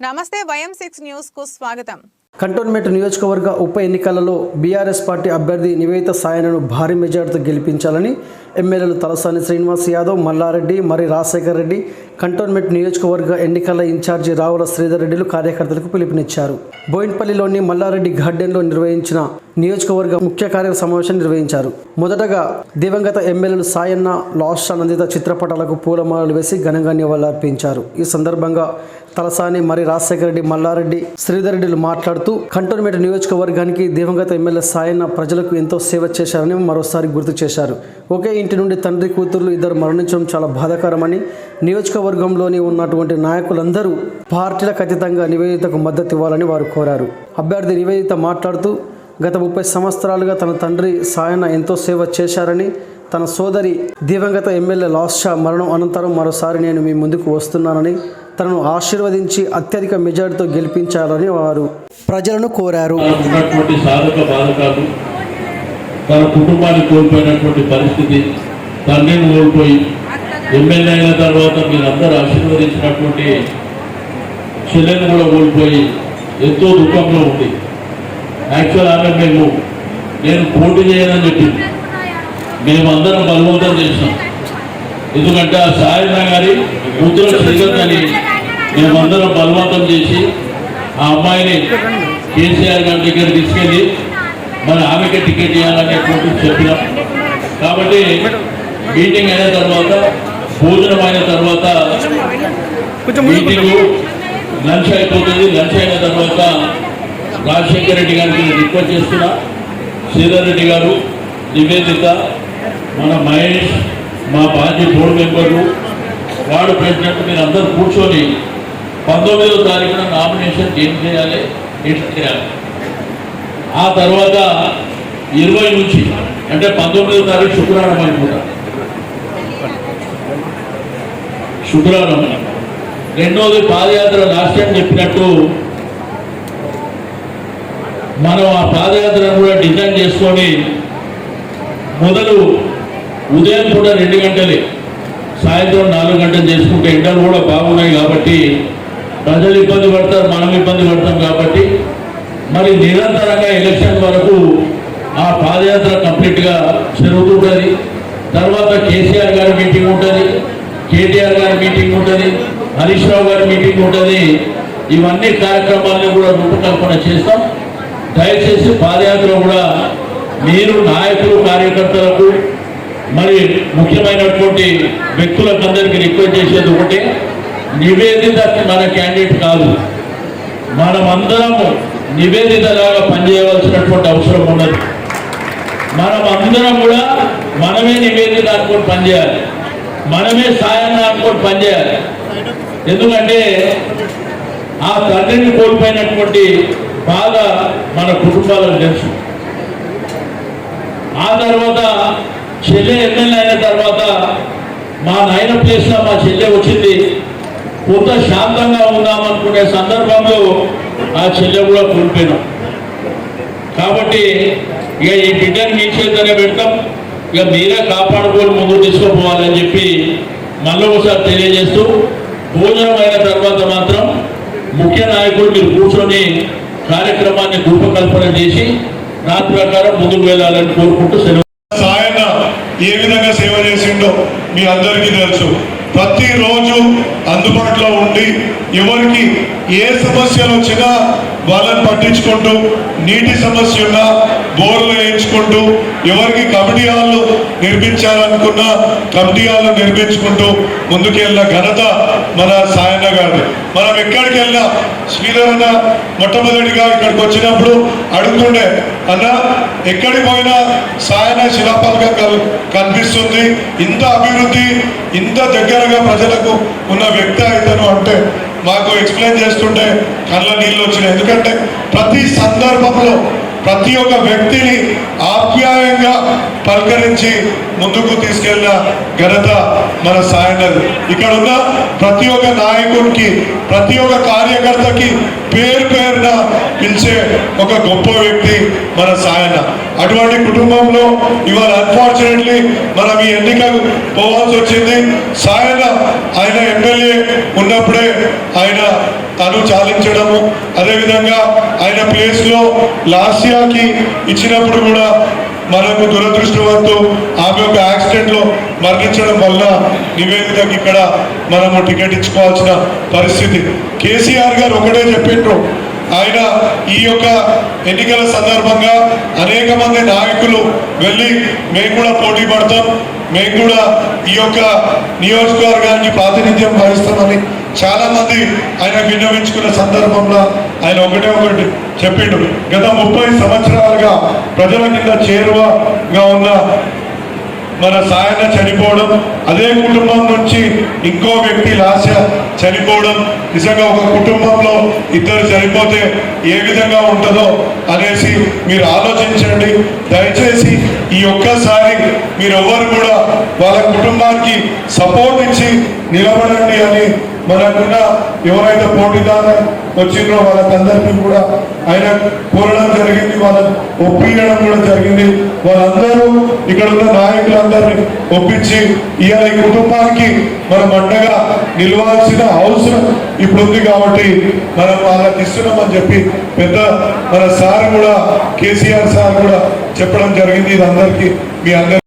నమస్తే YM six న్యూస్కు స్వాగతం. కంటోన్మెంట్ నియోజకవర్గ ఉప ఎన్నికలలో బీఆర్ఎస్ పార్టీ అభ్యర్థి నివేదిత సాయనను భారీ మెజార్టీతో గెలిపించాలని ఎమ్మెల్యేలు తలసాని శ్రీనివాస్ యాదవ్ మల్లారెడ్డి మరి రాజశేఖర్ రెడ్డి కంటోన్మెంట్ నియోజకవర్గ ఎన్నికల ఇన్ఛార్జి రావుల శ్రీధర్ రెడ్డిలు కార్యకర్తలకు పిలుపునిచ్చారు. బోయిన్పల్లిలోని మల్లారెడ్డి గార్డెన్లో నిర్వహించిన నియోజకవర్గ ముఖ్య కార్య సమావేశం నిర్వహించారు. మొదటగా దివంగత ఎమ్మెల్యేలు సాయన్న లాస్ట్ ఆనందిత చిత్రపటాలకు పూలమాలలు వేసి ఘనంగా నివాళులర్పించారు. ఈ సందర్భంగా తలసాని మరి రాజశేఖర రెడ్డి మల్లారెడ్డి శ్రీధర్ రెడ్డిలు మాట్లాడుతూ కంటోన్మెంట్ నియోజకవర్గానికి దివంగత ఎమ్మెల్యే సాయన్న ప్రజలకు ఎంతో సేవ చేశారని మరోసారి గుర్తు చేశారు. ఒకే ఇంటి నుండి తండ్రి కూతుర్లు ఇద్దరు మరణించడం చాలా బాధాకరమని నియోజకవర్గ నియోజకవర్గంలోని ఉన్నటువంటి నాయకులందరూ పార్టీల ఖచ్చితంగా నివేదితకు మద్దతు ఇవ్వాలని వారు కోరారు. అభ్యర్థి నివేదిత మాట్లాడుతూ గత ముప్పై సంవత్సరాలుగా తన తండ్రి సాయన ఎంతో సేవ చేశారని తన సోదరి దివంగత ఎమ్మెల్యే లాస్షా మరణం అనంతరం మరోసారి నేను మీ ముందుకు వస్తున్నానని తనను ఆశీర్వదించి అత్యధిక మెజార్టీతో గెలిపించాలని వారు ప్రజలను కోరారు. తన కుటుంబాన్ని కోల్పోయినటువంటి పరిస్థితి తండ్రిని కోల్పోయి ఎమ్మెల్యే అయిన తర్వాత మీరందరూ ఆశీర్వదించినటువంటి చెల్లెని కూడా కోల్పోయి ఎంతో దుఃఖంలో ఉంది. యాక్చువల్ ఆమె మేము నేను పోటీ చేయనని చెప్పింది. మేమందరం బలవంతం చేసినాం. ఎందుకంటే ఆ సాయన గారి ముద్ర శ్రీగత్ మేమందరం బలవంతం చేసి ఆ అమ్మాయిని కేసీఆర్ గారి దగ్గర తీసుకెళ్ళి మరి ఆమెకే టికెట్ ఇవ్వాలనేటువంటి చెప్పినాం. కాబట్టి మీటింగ్ అయిన తర్వాత భోజనం అయిన తర్వాత మీటింగ్ లంచ్ అయిపోతుంది. లంచ్ అయిన తర్వాత రాజశేఖర రెడ్డి గారికి నేను రిక్వెస్ట్ చేస్తున్నా. శ్రీధర్ రెడ్డి గారు నివేదిత మన మహేష్ మా పార్టీ బోర్డు మెంబర్లు వార్డు ప్రెసిడెంట్ మీరు అందరూ కూర్చొని పంతొమ్మిదో తారీఖున నామినేషన్ ఏం చేయాలి ఎట్లా చేయాలి. ఆ తర్వాత ఇరవై నుంచి అంటే పంతొమ్మిదో తారీఖు శుక్రవారం అనుకుంటా శుక్రవారం. రెండోది పాదయాత్ర లాస్ట్ టైం చెప్పినట్టు మనం ఆ పాదయాత్రను కూడా డిజైన్ చేసుకొని మొదలు ఉదయం కూడా రెండు గంటలే సాయంత్రం నాలుగు గంటలు చేసుకుంటే ఎండలు కూడా బాగున్నాయి కాబట్టి ప్రజలు ఇబ్బంది పడతారు మనం ఇబ్బంది పడతాం కాబట్టి. మరి నిరంతరంగా ఎలక్షన్ వరకు ఆ పాదయాత్ర కంప్లీట్గా జరుగుతుంటుంది. తర్వాత కేసీఆర్ గారి మీటింగ్ ఉంటుంది. కేటీఆర్ గారి మీటింగ్ ఉంటుంది హరీష్ రావు గారి మీటింగ్ ఉంటుంది. ఇవన్నీ కార్యక్రమాలను కూడా రూపకల్పన చేస్తాం. దయచేసి పాదయాత్ర కూడా మీరు నాయకులు కార్యకర్తలకు మరి ముఖ్యమైనటువంటి వ్యక్తులకు అందరికీ రిక్వెస్ట్ చేసేది ఒకటే నివేదిత మన క్యాండిడేట్ కాదు. మనం అందరము నివేదితలాగా పనిచేయవలసినటువంటి అవసరం ఉన్నది. మనం అందరం కూడా మనమే నివేదిత అనుకుని పనిచేయాలి. మనమే సాయాన్ని అనుకొని పనిచేయాలి. ఎందుకంటే ఆ తండ్రిని కోల్పోయినటువంటి బాధ మన కుటుంబాలకు తెలుసు. ఆ తర్వాత చెల్లె ఎమ్మెల్యే అయిన తర్వాత మా నాయన ప్లేస్లో మా చెల్లె వచ్చింది. కొంత శాంతంగా ఉందామనుకునే సందర్భంలో ఆ చెల్లె కూడా కోల్పోయినాం. కాబట్టి ఇక ఈ బిడ్డను మీ చేతనే పెడతాం. ఇక మీరే కాపాడుకొని ముందుకు తీసుకుపోవాలని చెప్పి మళ్ళీ ఒకసారి తెలియజేస్తూ భోజనం అయిన తర్వాత మాత్రం ముఖ్య నాయకులు మీరు కూర్చొని కార్యక్రమాన్ని రూపకల్పన చేసి దాని ప్రకారం ముందుకు వెళ్ళాలని కోరుకుంటూ సెలవు. సాయన్న ఏ విధంగా సేవ చేసిండో మీ అందరికీ తెలుసు. ప్రతిరోజు అందుబాటులో ఉండి ఎవరికి ఏ సమస్యలు వచ్చినా వాళ్ళని పట్టించుకుంటూ నీటి సమస్య ఉన్నా బోర్లు వేయించుకుంటూ ఎవరికి కమిటీ హాల్లు నిర్మించాలనుకున్నా కమిటీ హాల్ నిర్మించుకుంటూ ముందుకెళ్ళిన ఘనత మన సాయన్న గారిది. మనం ఎక్కడికి వెళ్ళినా శ్రీధరన్న మొట్టమొదటిగా ఇక్కడికి వచ్చినప్పుడు అడుగుతుండే అన్న ఎక్కడికి పోయినా సాయన శిలాపాలుగా కల్- కనిపిస్తుంది. ఇంత అభివృద్ధి ఇంత దగ్గరగా ప్రజలకు ఉన్న వ్యక్తి ఇతను అంటే మాకు ఎక్స్ప్లెయిన్ చేస్తుంటే కళ్ళ నీళ్ళు వచ్చినాయి. ఎందుకంటే ప్రతి సందర్భంలో ప్రతి ఒక్క వ్యక్తిని ఆప్యాయంగా పలకరించి ముందుకు తీసుకెళ్ళిన ఘనత మన సాయనది ఇక్కడ ఉన్న ప్రతి ఒక్క నాయకుడికి ప్రతి ఒక్క కార్యకర్తకి పేరు పేరున పిలిచే ఒక గొప్ప వ్యక్తి మన సాయన్న అటువంటి కుటుంబంలో ఇవాళ అన్ఫార్చునేట్లీ మనం ఈ ఎన్నికకు పోవాల్సి వచ్చింది. సాయన్న ఆ ఉన్నప్పుడే ఆయన తను చాలించడము. అదేవిధంగా ఆయన ప్లేస్లో లాసియాకి ఇచ్చినప్పుడు కూడా మనకు దురదృష్టవంతు ఆమె యొక్క యాక్సిడెంట్లో మరణించడం వల్ల నివేదితకి ఇక్కడ మనము టికెట్ ఇచ్చుకోవాల్సిన పరిస్థితి. కేసీఆర్ గారు ఒకటే చెప్పిండ్రు. ఆయన ఈ యొక్క ఎన్నికల సందర్భంగా అనేక మంది నాయకులు వెళ్ళి మేము కూడా పోటీ పడతాం. మేము కూడా ఈ యొక్క నియోజకవర్గానికి ప్రాతినిధ్యం వహిస్తామని చాలా మంది ఆయన వినియోగించుకున్న సందర్భంలో ఆయన ఒకటే ఒకటి చెప్పిండు. గత ముప్పై సంవత్సరాలుగా ప్రజల కింద చేరువగా ఉన్న మన సాయన చనిపోవడం అదే కుటుంబం నుంచి ఇంకో వ్యక్తి లాస్య చనిపోవడం నిజంగా ఒక కుటుంబంలో ఇద్దరు చనిపోతే ఏ విధంగా ఉంటుందో అనేసి మీరు ఆలోచించండి. దయచేసి ఈ ఒక్కసారి మీరెవ్వరు కూడా వాళ్ళ కుటుంబానికి సపోర్ట్ ఇచ్చి నిలబడండి అని మనకున్న ఎవరైతే పోటీదారు వచ్చిందో వాళ్ళకందరికీ కూడా ఆయన కోరడం జరిగింది వాళ్ళని ఒప్పించడం కూడా జరిగింది. వాళ్ళందరూ ఇక్కడ ఉన్న నాయకులందరినీ ఒప్పించి ఇవాళ ఈ కుటుంబానికి మనం అండగా నిలవాల్సిన అవసరం ఇప్పుడు ఉంది కాబట్టి మనం వాళ్ళకి ఇస్తున్నామని చెప్పి పెద్ద మన సార్ కూడా కేసీఆర్ సార్ కూడా చెప్పడం జరిగింది. ఇది అందరికీ మీ అందరి